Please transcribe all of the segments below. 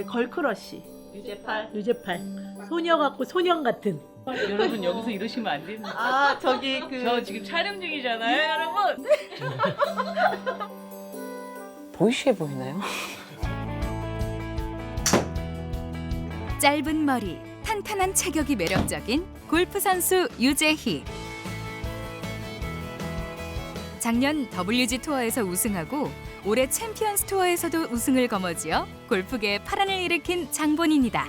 네, 걸크러쉬. 유제팔. 유제팔. 소녀 같고 소년 같은. 여러분 여기서 이러시면 안 됩니다. 아 저기 그 저 지금 촬영 중이잖아요, 여러분. 보이시해 보이나요? 짧은 머리, 탄탄한 체격이 매력적인 골프 선수 유재희. 작년 WG 투어에서 우승하고 올해 챔피언스 투어에서도 우승을 거머쥐어 골프계에 파란을 일으킨 장본인이다.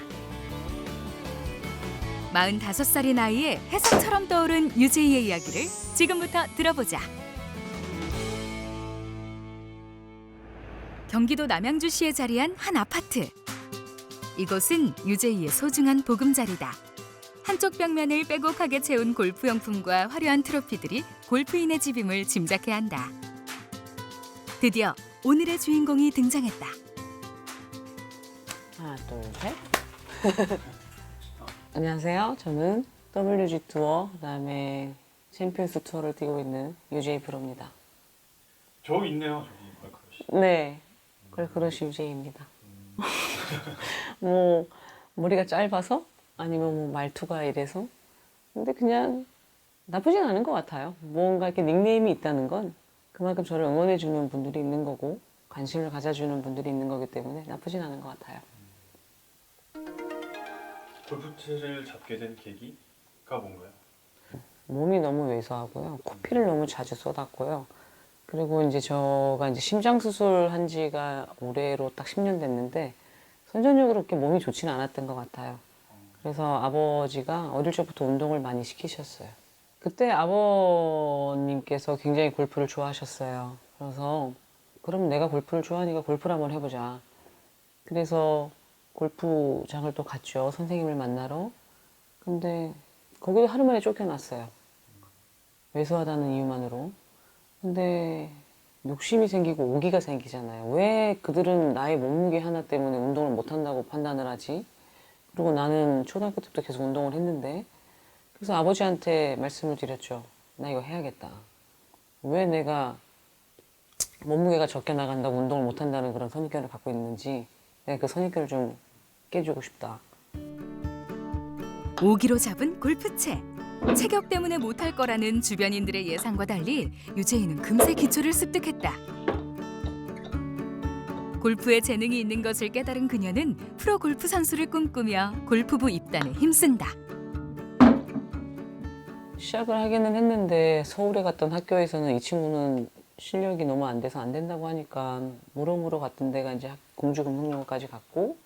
45살의 나이에 혜성처럼 떠오른 유재희의 이야기를 지금부터 들어보자. 경기도 남양주시에 자리한 한 아파트. 이곳은 유재희의 소중한 보금자리다. 한쪽 벽면을 빼곡하게 채운 골프 용품과 화려한 트로피들이 골프인의 집임을 짐작해야 한다. 드디어 오늘의 주인공이 등장했다. 하나, 둘, 셋. 안녕하세요. 저는 WG 투어, 그다음에 챔피언스 투어를 뛰고 있는 유제이 프로입니다. 저 있네요 저기 네, 걸크러쉬 유제이입니다. 뭐 머리가 짧아서 아니면 뭐 말투가 이래서 근데 그냥 나쁘진 않은 것 같아요. 뭔가 이렇게 닉네임이 있다는 건 그만큼 저를 응원해 주는 분들이 있는 거고 관심을 가져주는 분들이 있는 거기 때문에 나쁘진 않은 것 같아요. 골프채를 잡게 된 계기가 뭔가요? 몸이 너무 왜소하고요. 코피를 너무 자주 쏟았고요. 그리고 이제 저가 이제 심장 수술한 지가 올해로 딱 10년 됐는데 선천적으로 그렇게 몸이 좋지는 않았던 것 같아요. 그래서 아버지가 어릴 적부터 운동을 많이 시키셨어요. 그때 아버님께서 굉장히 골프를 좋아하셨어요. 그래서 그럼 내가 골프를 좋아하니까 골프를 한번 해보자. 그래서 골프장을 또 갔죠. 선생님을 만나러. 근데 거기도 하루 만에 쫓겨났어요. 왜소하다는 이유만으로. 근데 욕심이 생기고 오기가 생기잖아요. 왜 그들은 나의 몸무게 하나 때문에 운동을 못한다고 판단을 하지? 그리고 나는 초등학교 때부터 계속 운동을 했는데, 그래서 아버지한테 말씀을 드렸죠. 나 이거 해야겠다. 왜 내가 몸무게가 적게 나간다고 운동을 못한다는 그런 선입견을 갖고 있는지, 내가 그 선입견을 좀 깨주고 싶다. 오기로 잡은 골프채. 체격 때문에 못할 거라는 주변인들의 예상과 달리 유재희는 금세 기초를 습득했다. 골프에 재능이 있는 것을 깨달은 그녀는 프로 골프 선수를 꿈꾸며 골프부 입단에 힘쓴다. 시작을 하기는 했는데 서울에 갔던 학교에서는 이 친구는 실력이 너무 안 돼서 안 된다고 하니까 물어물어 갔던 데가 이제 학- 공주금융여고까지 갔고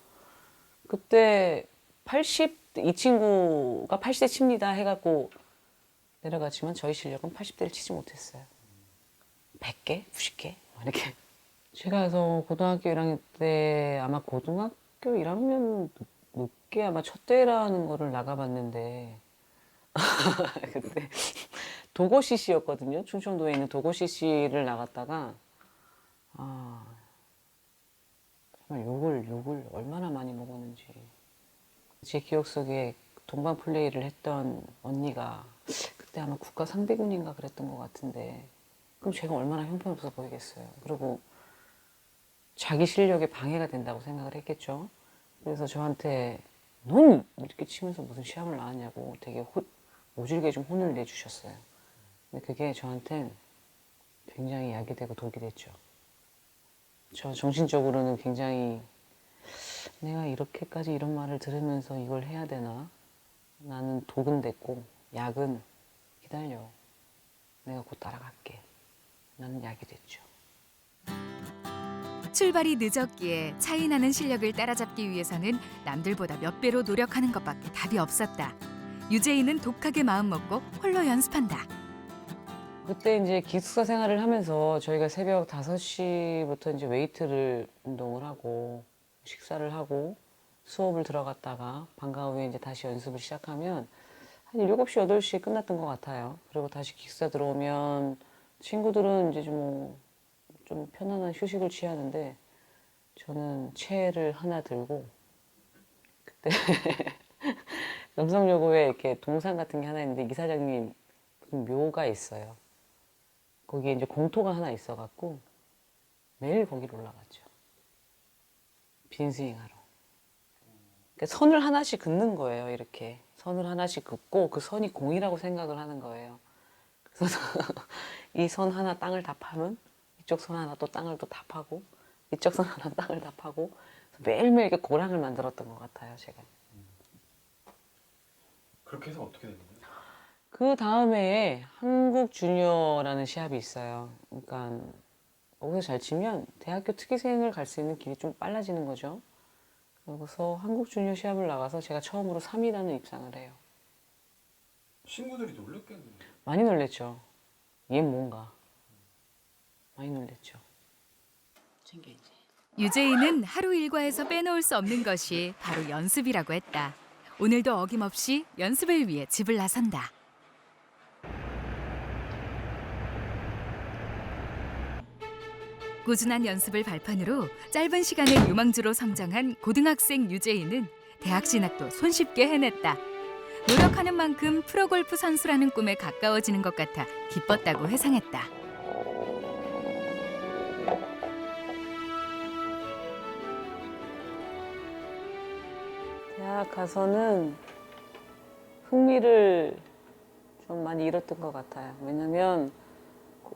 그때 80, 이 친구가 80대 칩니다 해갖고 내려갔지만 저희 실력은 80대를 치지 못했어요. 100개? 90개? 이렇게. 제가 그래서 고등학교 1학년 때 아마 고등학교 1학년 늦게 아마 첫 대회라는 거를 나가봤는데 그때 도고 CC였거든요. 충청도에 있는 도고 CC를 나갔다가 아 정말 욕을 욕을 얼마나 많이 먹었는지 제 기억 속에 동반 플레이를 했던 언니가 그때 아마 국가 상대군인가 그랬던 것 같은데 그럼 제가 얼마나 형편없어 보이겠어요. 그리고 자기 실력에 방해가 된다고 생각을 했겠죠. 그래서 저한테 넌 이렇게 치면서 무슨 시합을 나왔냐고 되게 호, 오질게 좀 혼을 내주셨어요. 근데 그게 저한텐 굉장히 약이 되고 독이 됐죠. 저 정신적으로는 굉장히 내가 이렇게까지 이런 말을 들으면서 이걸 해야 되나? 나는 독은 됐고 약은 기다려. 내가 곧 따라갈게. 나는 약이 됐죠. 출발이 늦었기에 차이 나는 실력을 따라잡기 위해서는 남들보다 몇 배로 노력하는 것밖에 답이 없었다. 유재희는 독하게 마음먹고 홀로 연습한다. 그때 이제 기숙사 생활을 하면서 저희가 새벽 5시부터 이제 웨이트를 운동을 하고 식사를 하고 수업을 들어갔다가 방과 후에 이제 다시 연습을 시작하면 한 7시, 8시에 끝났던 것 같아요. 그리고 다시 기숙사 들어오면 친구들은 이제 좀, 좀 편안한 휴식을 취하는데 저는 채를 하나 들고 그때 남성여고에 이렇게 동상 같은 게 하나 있는데 이사장님 묘가 있어요. 거기에 이제 공터가 하나 있어갖고 매일 거기로 올라갔죠. 빈스윙하러. 그러니까 선을 하나씩 긋는 거예요. 이렇게 선을 하나씩 긋고 그 선이 공이라고 생각을 하는 거예요. 그래서 이 선 하나 땅을 다 파면 이쪽 선 하나 또 땅을 또 다 파고 이쪽 선 하나 땅을 다 파고 매일매일 이렇게 고랑을 만들었던 것 같아요. 제가. 그렇게 해서 어떻게 됐나요? 그 다음에 한국 주니어라는 시합이 있어요. 그러니까 거기서 잘 치면 대학교 특기생을 갈 수 있는 길이 좀 빨라지는 거죠. 그래서 한국 주니어 시합을 나가서 제가 처음으로 3위라는 입상을 해요. 친구들이 놀랬겠네요. 많이 놀랬죠. 얘 뭔가. 많이 놀랬죠. 챙겨야지. 유재인은 하루 일과에서 빼놓을 수 없는 것이 바로 연습이라고 했다. 오늘도 어김없이 연습을 위해 집을 나선다. 꾸준한 연습을 발판으로 짧은 시간에 유망주로 성장한 고등학생 유재인은 대학 진학도 손쉽게 해냈다. 노력하는 만큼 프로골프 선수라는 꿈에 가까워지는 것 같아 기뻤다고 회상했다. 대학 가서는 흥미를 좀 많이 잃었던 것 같아요. 왜냐면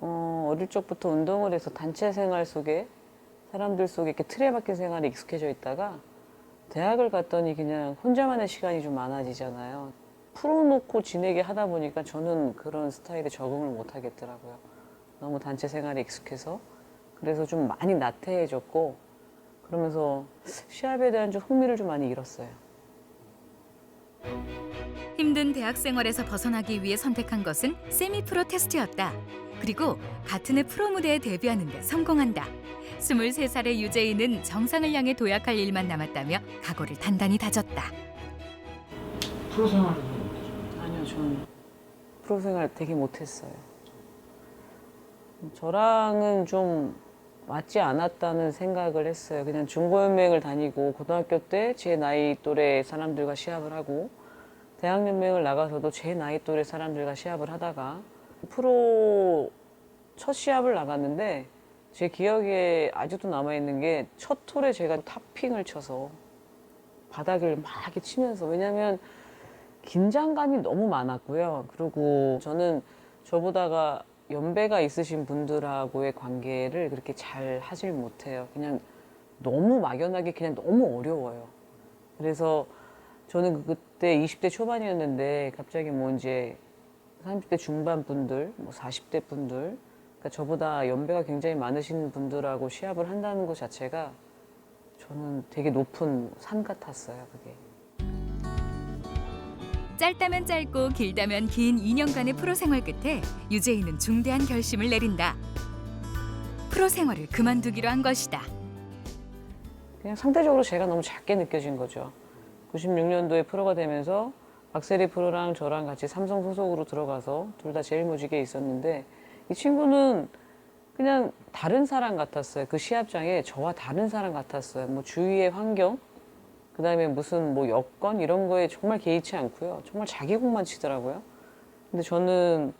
어, 어릴 적부터 운동을 해서 단체 생활 속에 사람들 속에 이렇게 틀에 박힌 생활에 익숙해져 있다가 대학을 갔더니 그냥 혼자만의 시간이 좀 많아지잖아요. 풀어놓고 지내게 하다 보니까 저는 그런 스타일에 적응을 못 하겠더라고요. 너무 단체 생활에 익숙해서. 그래서 좀 많이 나태해졌고, 그러면서 시합에 대한 좀 흥미를 좀 많이 잃었어요. 힘든 대학 생활에서 벗어나기 위해 선택한 것은 세미 프로 테스트였다. 그리고 같은 해 프로 무대에 데뷔하는 데 성공한다. 23살의 유재인은 정상을 향해 도약할 일만 남았다며 각오를 단단히 다졌다. 프로 생활은? 아니요, 저는 프로 생활 되게 못했어요. 저랑은 좀 맞지 않았다는 생각을 했어요. 그냥 중고연맹을 다니고 고등학교 때 제 나이 또래 사람들과 시합을 하고 대학연맹을 나가서도 제 나이 또래 사람들과 시합을 하다가 프로 첫 시합을 나갔는데 제 기억에 아직도 남아있는 게 첫 톨에 제가 탑핑을 쳐서 바닥을 막 이렇게 치면서 왜냐면 긴장감이 너무 많았고요. 그리고 저는 저보다가 연배가 있으신 분들하고의 관계를 그렇게 잘 하질 못해요. 그냥 너무 막연하게 그냥 너무 어려워요. 그래서 저는 그때 20대 초반이었는데 갑자기 뭐 이제 30대 중반 분들, 뭐 40대 분들, 그러니까 저보다 연배가 굉장히 많으신 분들하고 시합을 한다는 것 자체가 저는 되게 높은 산 같았어요, 그게. 짧다면 짧고 길다면 긴 2년간의 프로 생활 끝에 유재인은 중대한 결심을 내린다. 프로 생활을 그만두기로 한 것이다. 그냥 상대적으로 제가 너무 작게 느껴진 거죠. 96년도에 프로가 되면서 박세리 프로랑 저랑 같이 삼성 소속으로 들어가서 둘 다 제일 무지개 있었는데 이 친구는 그냥 다른 사람 같았어요. 그 시합장에 저와 다른 사람 같았어요. 뭐 주위의 환경, 그 다음에 무슨 뭐 여건 이런 거에 정말 개의치 않고요. 정말 자기 공만 치더라고요. 근데 저는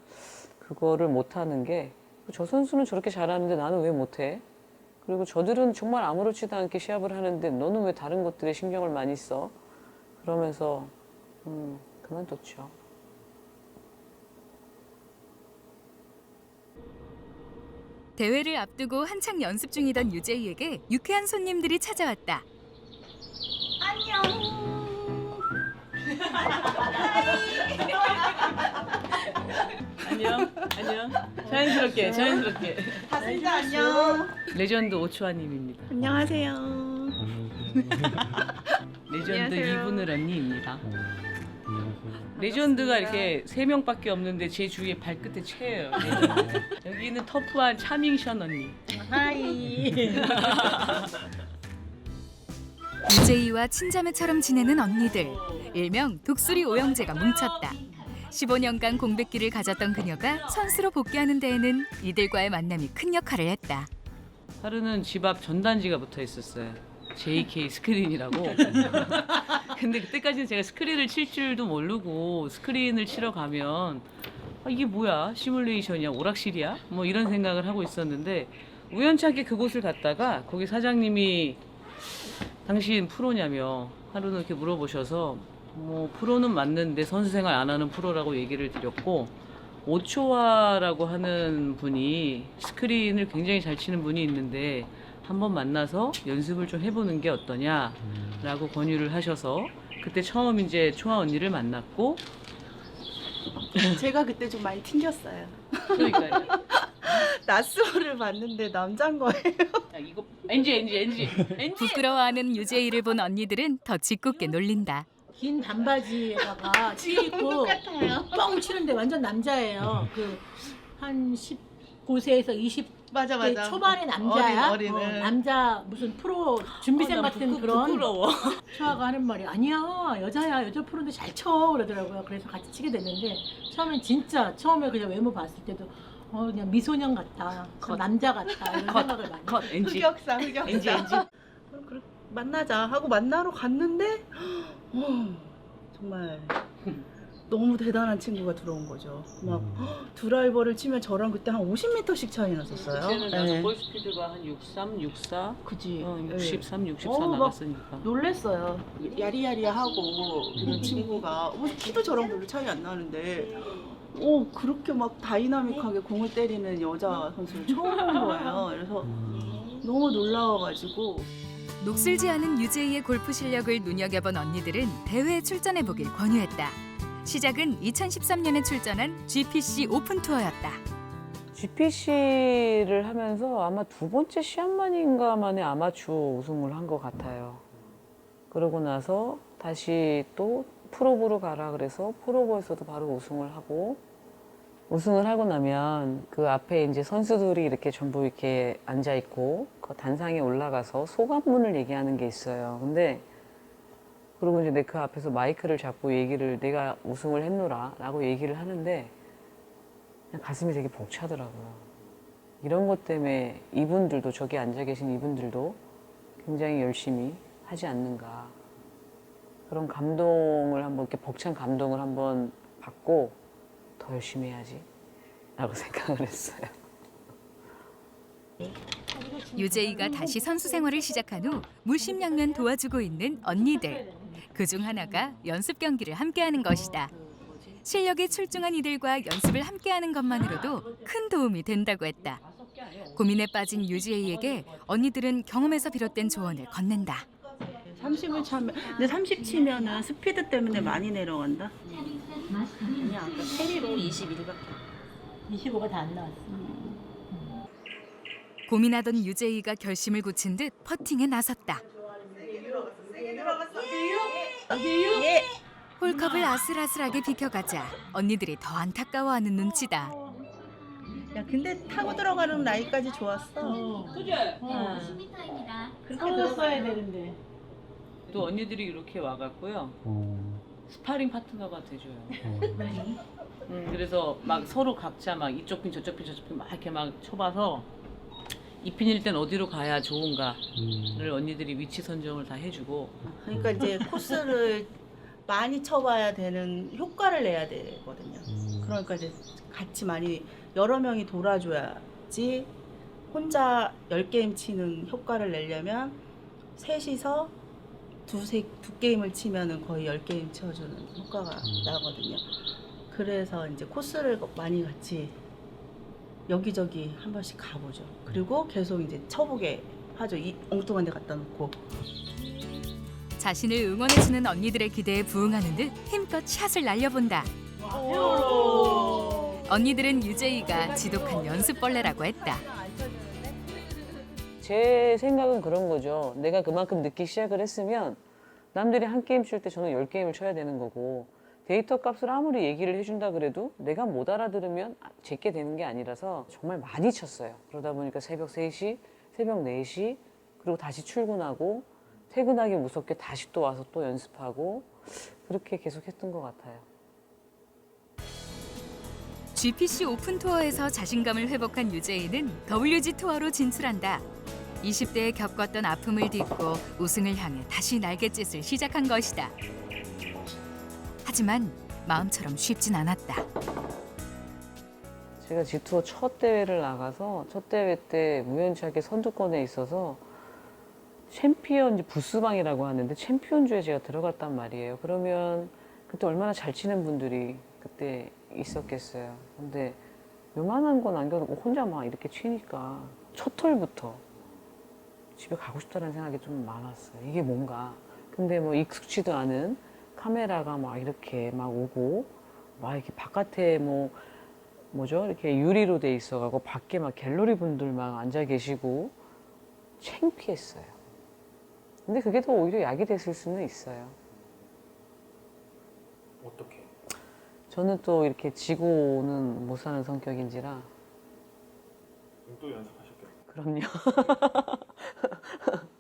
그거를 못하는 게 저 선수는 저렇게 잘하는데 나는 왜 못해? 그리고 저들은 정말 아무렇지도 않게 시합을 하는데 너는 왜 다른 것들에 신경을 많이 써? 그러면서 음, 그만뒀죠. 대회를 앞두고 한창 연습 중이던 유재희에게 유쾌한 손님들이 찾아왔다. 안녕. 안녕. 자연스럽게, 자연스럽게. 다슬자 안녕. 레전드 오추아님입니다. 안녕하세요. 레전드 안녕하세요. 이분을 언니입니다. 레전드가 이렇게 세 명밖에 없는데 제 주위에 발끝에 채예요. 레전드. 여기는 터프한 차밍션 언니. 하이. 유재희와 친자매처럼 지내는 언니들. 일명 독수리 오영재가 뭉쳤다. 15년간 공백기를 가졌던 그녀가 선수로 복귀하는 데에는 이들과의 만남이 큰 역할을 했다. 하루는 집 앞 전단지가 붙어 있었어요. JK 스크린이라고. 근데 그때까지는 제가 스크린을 칠 줄도 모르고 스크린을 치러 가면 아, 이게 뭐야? 시뮬레이션이야? 오락실이야? 뭐 이런 생각을 하고 있었는데 우연찮게 그곳을 갔다가 거기 사장님이 당신 프로냐며 하루는 이렇게 물어보셔서 뭐 프로는 맞는데 선수 생활 안 하는 프로라고 얘기를 드렸고 오초아라고 하는 분이 스크린을 굉장히 잘 치는 분이 있는데 한번 만나서 연습을 좀 해보는 게 어떠냐라고 권유를 하셔서 그때 처음 이제 초아 언니를 만났고 제가 그때 좀 많이 튕겼어요. 그러니까 낯설을 봤는데 남잔 거예요. 야, 이거 엔지 엔지 엔지 엔지 부끄러워하는 유재희를 본 언니들은 더 짓궂게 놀린다. 긴 반바지에다가 치 입고 뻥 치는데 완전 남자예요. 그 한 19세에서 20대 맞아 맞아. 초반의 남자야. 어린, 어린은. 어, 남자 무슨 프로 준비생 어, 나 같은 부끄- 그런 부끄러워. 초아가 하는 말이 아니야 여자야 여자 프로인데 잘 쳐 그러더라고요. 그래서 같이 치게 됐는데 처음엔 진짜 처음에 그냥 외모 봤을 때도 어 그냥 미소년 같다, 컷. 남자 같다 이런 생각을 많이. 컷 흑역사 흑역사. 엔지 엔지 그럼 그래, 만나자 하고 만나러 갔는데 어, 정말 너무 대단한 친구가 들어온 거죠. 막 드라이버를 치면 저랑 그때 한 50m씩 차이 났었어요. 그때는 나도 네. 볼 스피드가 한 63, 64, 그지. 어, 네. 63, 64 어, 막 나갔으니까. 놀랬어요. 야리야리하고 그런 친구가 어, 키도 저랑 별로 차이 안 나는데 오 그렇게 막 다이나믹하게 공을 때리는 여자 선수를 처음 본 거예요. 그래서 너무 놀라워가지고 녹슬지 않은 유재희의 골프 실력을 눈여겨본 언니들은 대회에 출전해 보길 권유했다. 시작은 2013년에 출전한 GPC 오픈 투어였다. GPC를 하면서 아마 두 번째 시합만인가 만에 아마추어 우승을 한 것 같아요. 그러고 나서 다시 또 프로부로 가라 그래서 프로부에서도 바로 우승을 하고 우승을 하고 나면 그 앞에 이제 선수들이 이렇게 전부 이렇게 앉아 있고 그 단상에 올라가서 소감문을 얘기하는 게 있어요. 근데 그리고 이제 내 그 앞에서 마이크를 잡고 얘기를 내가 우승을 했노라라고 얘기를 하는데 가슴이 되게 벅차더라고요. 이런 것 때문에 이분들도 저기 앉아 계신 이분들도 굉장히 열심히 하지 않는가 그런 감동을 한번 이렇게 벅찬 감동을 한번 받고 더 열심히 해야지 라고 생각을 했어요. 유재희가 다시 선수 생활을 시작한 후 물심양면 도와주고 있는 언니들. 그 중 하나가 연습 경기를 함께하는 것이다. 실력이 출중한 이들과 연습을 함께하는 것만으로도 큰 도움이 된다고 했다. 고민에 빠진 유재희에게 언니들은 경험에서 비롯된 조언을 건넨다. 30을 차면 근데 30 치면은 스피드 때문에 많이 내려간다. 아니야, 아까 캐리로 21밖에. 25가 다 안 나왔어. 고민하던 유재희가 결심을 굳힌 듯 퍼팅에 나섰다. 예. 홀컵을 아슬아슬하게 비켜가자 언니들이 더 안타까워하는 눈치다. 야 근데 타고 들어가는 나이까지 좋았어. 어. 그죠? 어. 그렇게 서울었어야 되는데. 또 언니들이 이렇게 와갖고요. 스파링 파트너가 돼줘요. 음, 그래서 막 서로 각자 막 이쪽 핀 저쪽 핀 저쪽 핀 막 이렇게 막 쳐봐서 이 핀일 땐 어디로 가야 좋은가를 언니들이 위치 선정을 다 해주고. 그러니까 이제 코스를 많이 쳐봐야 되는 효과를 내야 되거든요. 그러니까 이제 같이 많이 여러 명이 돌아줘야지 혼자 10게임 치는 효과를 내려면 셋이서 두세, 두 게임을 치면은 거의 10게임 쳐주는 효과가 나거든요. 그래서 이제 코스를 많이 같이 여기저기 한 번씩 가보죠. 그리고 계속 이제 쳐보게 하죠. 이 엉뚱한 데 갖다 놓고. 자신을 응원해주는 언니들의 기대에 부응하는 듯 힘껏 샷을 날려본다. 언니들은 유재희가 지독한 연습벌레라고 했다. 제 생각은 그런 거죠. 내가 그만큼 늦게 시작을 했으면 남들이 한 게임 칠 때 저는 열 게임을 쳐야 되는 거고 데이터 값을 아무리 얘기를 해준다 그래도 내가 못 알아들으면 제게 되는 게 아니라서 정말 많이 쳤어요. 그러다 보니까 새벽 3시, 새벽 4시 그리고 다시 출근하고 퇴근하기 무섭게 다시 또 와서 또 연습하고 그렇게 계속 했던 것 같아요. GPC 오픈 투어에서 자신감을 회복한 유재희는 WG 투어로 진출한다. 20대에 겪었던 아픔을 딛고 우승을 향해 다시 날갯짓을 시작한 것이다. 하지만 마음처럼 쉽진 않았다. 제가 G투어 첫 대회를 나가서 첫 대회 때 우연치하게 선두권에 있어서 챔피언 부스방이라고 하는데 챔피언주에 제가 들어갔단 말이에요. 그러면 그때 얼마나 잘 치는 분들이 그때 있었겠어요. 근데 요만한 건 안겨놓고 혼자 막 이렇게 치니까 첫 털부터 집에 가고 싶다는 생각이 좀 많았어요. 이게 뭔가. 근데 뭐 익숙치도 않은 카메라가 막 이렇게 막 오고 막 이렇게 바깥에 뭐 뭐죠? 이렇게 유리로 돼 있어가고 밖에 막 갤러리 분들 막 앉아 계시고 창피했어요. 근데 그게 더 오히려 약이 됐을 수는 있어요. 어떻게? 저는 또 이렇게 지고는 못 사는 성격인지라 또 연습하셨겠네요. 그럼요.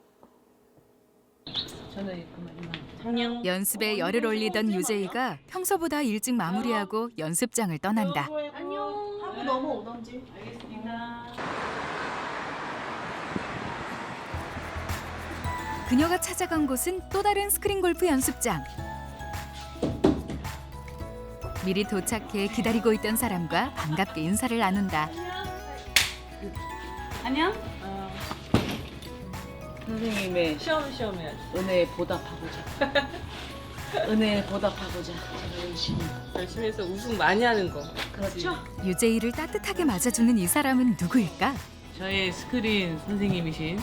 연습에 열을 올리던 유재이가 평소보다 일찍 마무리하고 연습장을 떠난다. 안녕. 하고 넘어오던지. 그녀가 찾아간 곳은 또 다른 스크린 골프 연습장. 미리 도착해 기다리고 있던 사람과 반갑게 인사를 나눈다. 안녕. 선생님의 시험 시험 해야지. 은혜에 보답하고자. 은혜에 보답하고자 제가 열심히. 열심히 해서 우승 많이 하는 거. 그렇죠. 유재이를 따뜻하게 맞아주는 이 사람은 누구일까? 저의 스크린 선생님이신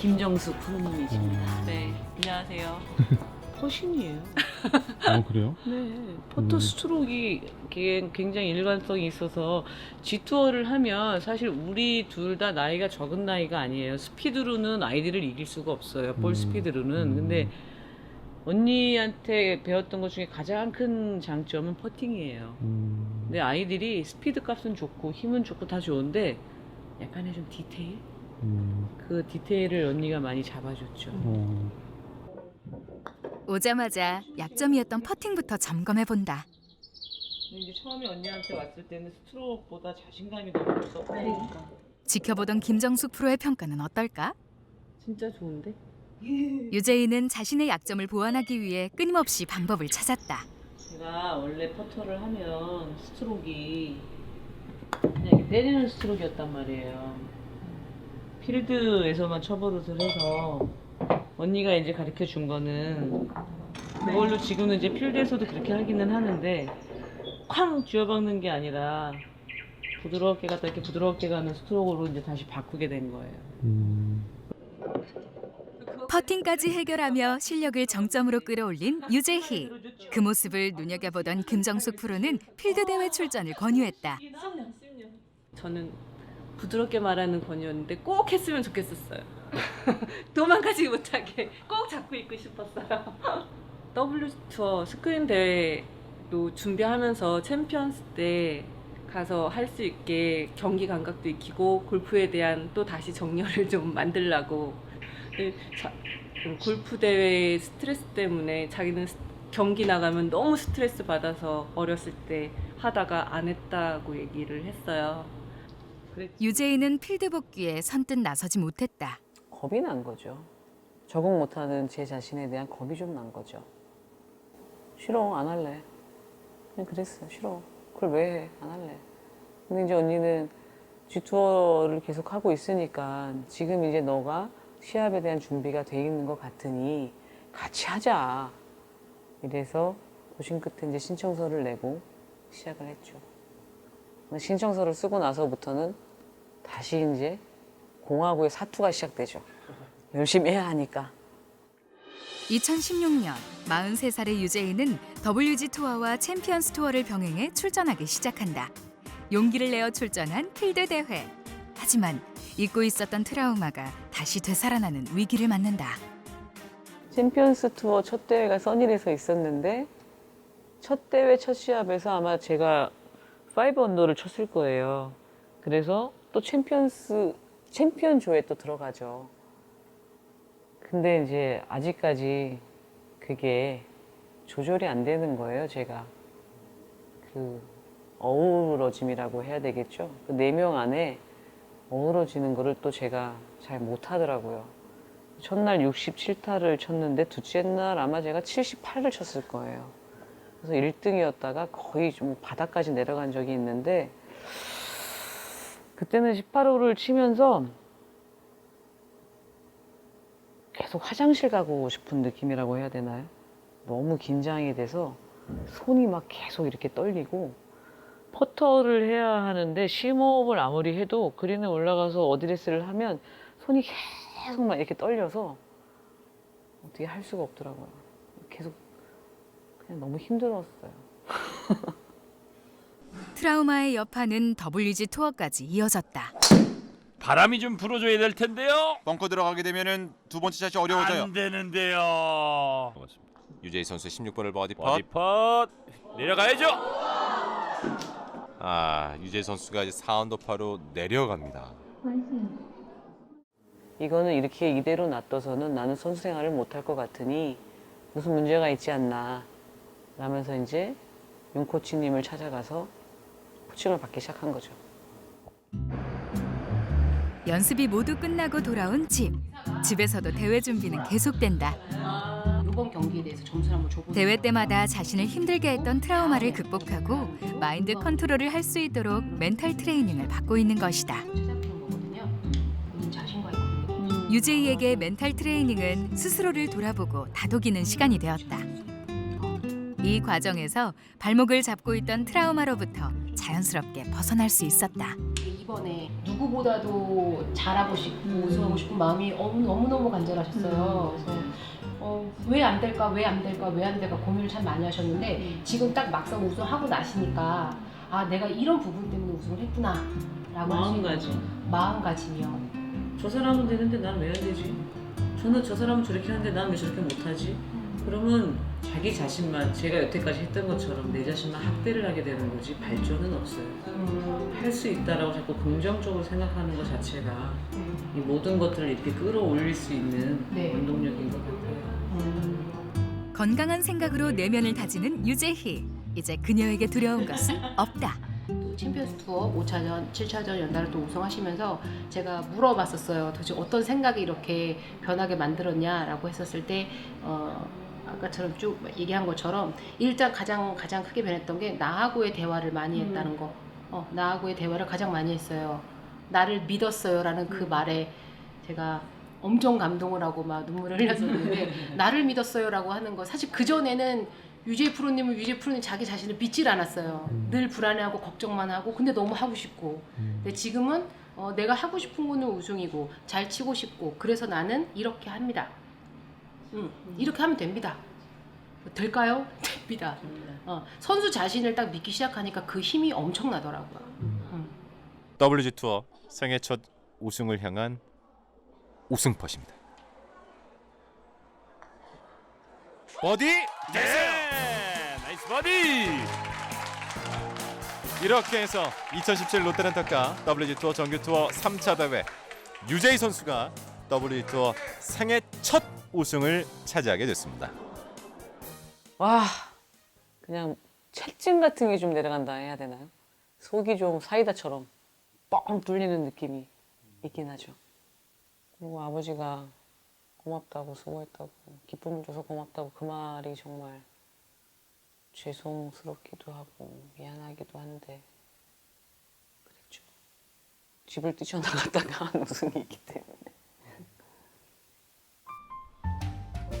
김정숙 프로님이십니다. 음. 네, 안녕하세요. 허신이에요. 어 그래요? 네, 포토 음. 스트로크가 게- 굉장히 일관성이 있어서 G투어를 하면 사실 우리 둘 다 나이가 적은 나이가 아니에요. 스피드로는 아이들을 이길 수가 없어요. 볼 음. 스피드로는. 음. 근데 언니한테 배웠던 것 중에 가장 큰 장점은 퍼팅이에요. 음. 근데 아이들이 스피드 값은 좋고 힘은 좋고 다 좋은데 약간의 좀 디테일? 음. 그 디테일을 언니가 많이 잡아줬죠. 어. 오자마자 약점이었던 퍼팅부터 점검해 본다. 근데 이제 처음에 언니한테 왔을 때는 스트로크보다 자신감이 너무 없었고 지켜보던 김정숙 프로의 평가는 어떨까? 진짜 좋은데? 유재이는 자신의 약점을 보완하기 위해 끊임없이 방법을 찾았다. 제가 원래 퍼터를 하면 스트로크이 그냥 이렇게 때리는 스트로크였단 말이에요. 필드에서만 쳐버릇을 해서 언니가 이제 가르쳐 준 거는 그걸로 지금은 이제 필드에서도 그렇게 하기는 하는데 쾅 쥐어박는 게 아니라 부드럽게 갔다 이렇게 부드럽게 가는 스트로크로 이제 다시 바꾸게 된 거예요. 음. 퍼팅까지 해결하며 실력을 정점으로 끌어올린 유재희. 그 모습을 눈여겨보던 김정숙 프로는 필드 대회 출전을 권유했다. 저는 부드럽게 말하는 권유였는데 꼭 했으면 좋겠었어요. 도망가지 못하게 꼭 잡고 있고 싶었어요. W 투어 스크린 대회도 준비하면서 챔피언스 때 가서 할 수 있게 경기 감각도 익히고 골프에 대한 또 다시 정열을 좀 만들라고 네, 자- 음, 골프 대회 스트레스 때문에 자기는 스- 경기 나가면 너무 스트레스 받아서 어렸을 때 하다가 안 했다고 얘기를 했어요. 유재희는 필드 복귀에 선뜻 나서지 못했다. 겁이 난 거죠. 적응 못하는 제 자신에 대한 겁이 좀 난 거죠. 싫어, 안 할래. 그냥 그랬어, 싫어. 그걸 왜 해? 안 할래. 근데 이제 언니는 G투어를 계속 하고 있으니까 지금 이제 너가 시합에 대한 준비가 돼 있는 것 같으니 같이 하자. 이래서 고심 끝에 이제 신청서를 내고 시작을 했죠. 신청서를 쓰고 나서부터는 다시 이제 공하고의 사투가 시작되죠. 열심히 해야 하니까. 2016년 43살의 유재희는 WG 투어와 챔피언스 투어를 병행해 출전하기 시작한다. 용기를 내어 출전한 필드 대회. 하지만 잊고 있었던 트라우마가 다시 되살아나는 위기를 맞는다. 챔피언스 투어 첫 대회가 써니에서 있었는데 첫 대회 첫 시합에서 아마 제가 5 언더를 쳤을 거예요. 그래서 또 챔피언스 챔피언 조에 또 들어가죠. 근데 이제 아직까지 그게 조절이 안 되는 거예요, 제가. 그 어우러짐이라고 해야 되겠죠. 그네명 안에 어우러지는 거를 또 제가 잘 못하더라고요. 첫날 67타를 쳤는데 둘째 날 아마 제가 78을 쳤을 거예요. 그래서 1등이었다가 거의 좀 바닥까지 내려간 적이 있는데 그때는 18호를 치면서 계속 화장실 가고 싶은 느낌이라고 해야 되나요? 너무 긴장이 돼서 손이 막 계속 이렇게 떨리고 퍼터를 해야 하는데 심호흡을 아무리 해도 그린에 올라가서 어드레스를 하면 손이 계속 막 이렇게 떨려서 어떻게 할 수가 없더라고요. 계속 그냥 너무 힘들었어요. 트라우마의 여파는 WG 투어까지 이어졌다. 바람이 좀 불어줘야 될 텐데요. 벙커 들어가게 되면은 두 번째 샷이 어려워져요. 안 되는데요. 유재희 선수 16번을 버디 팟. 버디 팟 내려가야죠. 아, 유재희 선수가 이제 4언더 파로 내려갑니다. 이거는 이렇게 이대로 놔둬서는 나는 선수 생활을 못할 것 같으니 무슨 문제가 있지 않나 라면서 이제 윤 코치님을 찾아가서 코칭을 받기 시작한 거죠. 연습이 모두 끝나고 돌아온 집. 집에서도 대회 준비는 계속된다. 이번 경기에 대해서 점수를 한번 줘보세요. 대회 때마다 자신을 힘들게 했던 트라우마를 극복하고 마인드 컨트롤을 할 수 있도록 멘탈 트레이닝을 받고 있는 것이다. 찾아보는 거거든요. 본인 자신과 있거든요. 유재희에게 멘탈 트레이닝은 스스로를 돌아보고 다독이는 시간이 되었다. 이 과정에서 발목을 잡고 있던 트라우마로부터 자연스럽게 벗어날 수 있었다. 이번에 누구보다도 잘하고 싶고 우승하고 싶은 마음이 너무 너무 간절하셨어요. 그래서 어, 왜 안 될까, 왜 안 될까, 왜 안 될까 고민을 참 많이 하셨는데 지금 딱 막상 우승하고 나시니까 아 내가 이런 부분 때문에 우승을 했구나라고 할수 있는 마음가짐. 마음가짐이요. 저 사람은 되는데 난 왜 안 되지? 저는 저 사람은 저렇게 하는데 난 왜 저렇게 못하지? 그러면 자기 자신만 제가 여태까지 했던 것처럼 내 자신만 학대를 하게 되는 거지 발전은 없어요. 음, 할수 있다라고 자꾸 긍정적으로 생각하는 것 자체가 이 모든 것들을 이렇게 끌어올릴 수 있는 네. 원동력인 것 같아요. 음. 건강한 생각으로 내면을 다지는 유재희. 이제 그녀에게 두려운 것은 없다. 또 챔피언스 투어 5차전, 7차전 연달아 또 우승하시면서 제가 물어봤었어요. 도대체 어떤 생각이 이렇게 변하게 만들었냐라고 했었을 때 어, 아까처럼 쭉 얘기한 것처럼 일단 가장 가장 크게 변했던 게 나하고의 대화를 많이 했다는 거. 어, 나하고의 대화를 가장 많이 했어요. 나를 믿었어요라는 그 말에 제가 엄청 감동을 하고 막 눈물을 흘렸었는데 나를 믿었어요라고 하는 거 사실 그 전에는 유재 프로님은 유재 프로님 자기 자신을 믿질 않았어요. 늘 불안해하고 걱정만 하고 근데 너무 하고 싶고. 근데 지금은 어, 내가 하고 싶은 거는 우승이고 잘 치고 싶고 그래서 나는 이렇게 합니다. 음, 이렇게 하면 됩니다. 될까요? 됩니다. 어, 선수 자신을 딱 믿기 시작하니까 그 힘이 엄청나더라고요. 음. WG 투어 생애 첫 우승을 향한 우승 팟입니다. 버디 네, 나이스 버디. 이렇게 해서 2017 롯데렌터카 WG 투어 정규 투어 3차 대회 유재희 선수가 WG 투어 생애 첫 우승을 차지하게 됐습니다. 와, 그냥 채증 같은 게 좀 내려간다 해야 되나요? 속이 좀 사이다처럼 뻥 뚫리는 느낌이 있긴 하죠. 그리고 아버지가 고맙다고 수고했다고 기쁨을 줘서 고맙다고 그 말이 정말 죄송스럽기도 하고 미안하기도 한데 그랬죠. 집을 뛰쳐나갔다가 한 우승이 있기 때문에.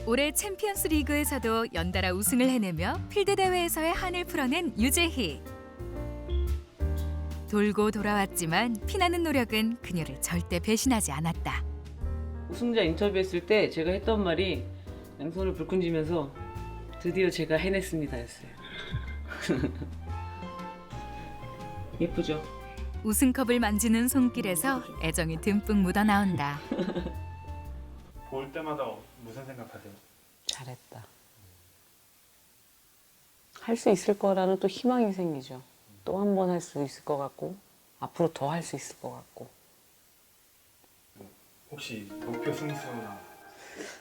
올해 챔피언스 리그에서도 연달아 우승을 해내며 필드 대회에서의 한을 풀어낸 유재희. 돌고 돌아왔지만 피나는 노력은 그녀를 절대 배신하지 않았다. 우승자 인터뷰했을 때 제가 했던 말이 양손을 불끈 쥐면서 드디어 제가 해냈습니다였어요. 예쁘죠? 우승컵을 만지는 손길에서 애정이 듬뿍 묻어나온다. 볼 때마다 무슨 생각하세요? 잘했다. 할 수 있을 거라는 또 희망이 생기죠. 또 한 번 할 수 있을 것 같고 앞으로 더 할 수 있을 것 같고 혹시 목표 승수나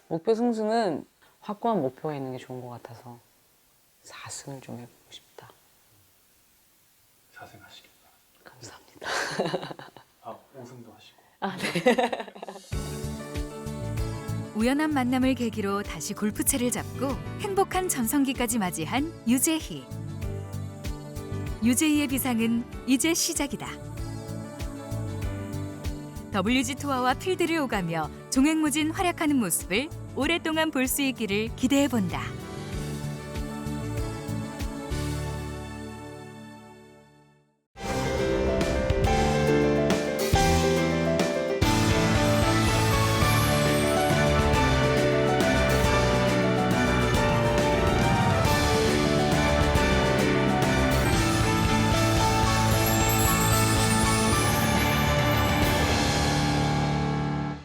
목표 승수는 확고한 목표가 있는 게 좋은 것 같아서 4승을 좀 해보고 싶다. 자생하시겠다. 감사합니다. 아 5승도 하시고. 아, 네. 우연한 만남을 계기로 다시 골프채를 잡고 행복한 전성기까지 맞이한 유재희. 유재희의 비상은 이제 시작이다. WG 투어와 필드를 오가며 종횡무진 활약하는 모습을 오랫동안 볼 수 있기를 기대해 본다.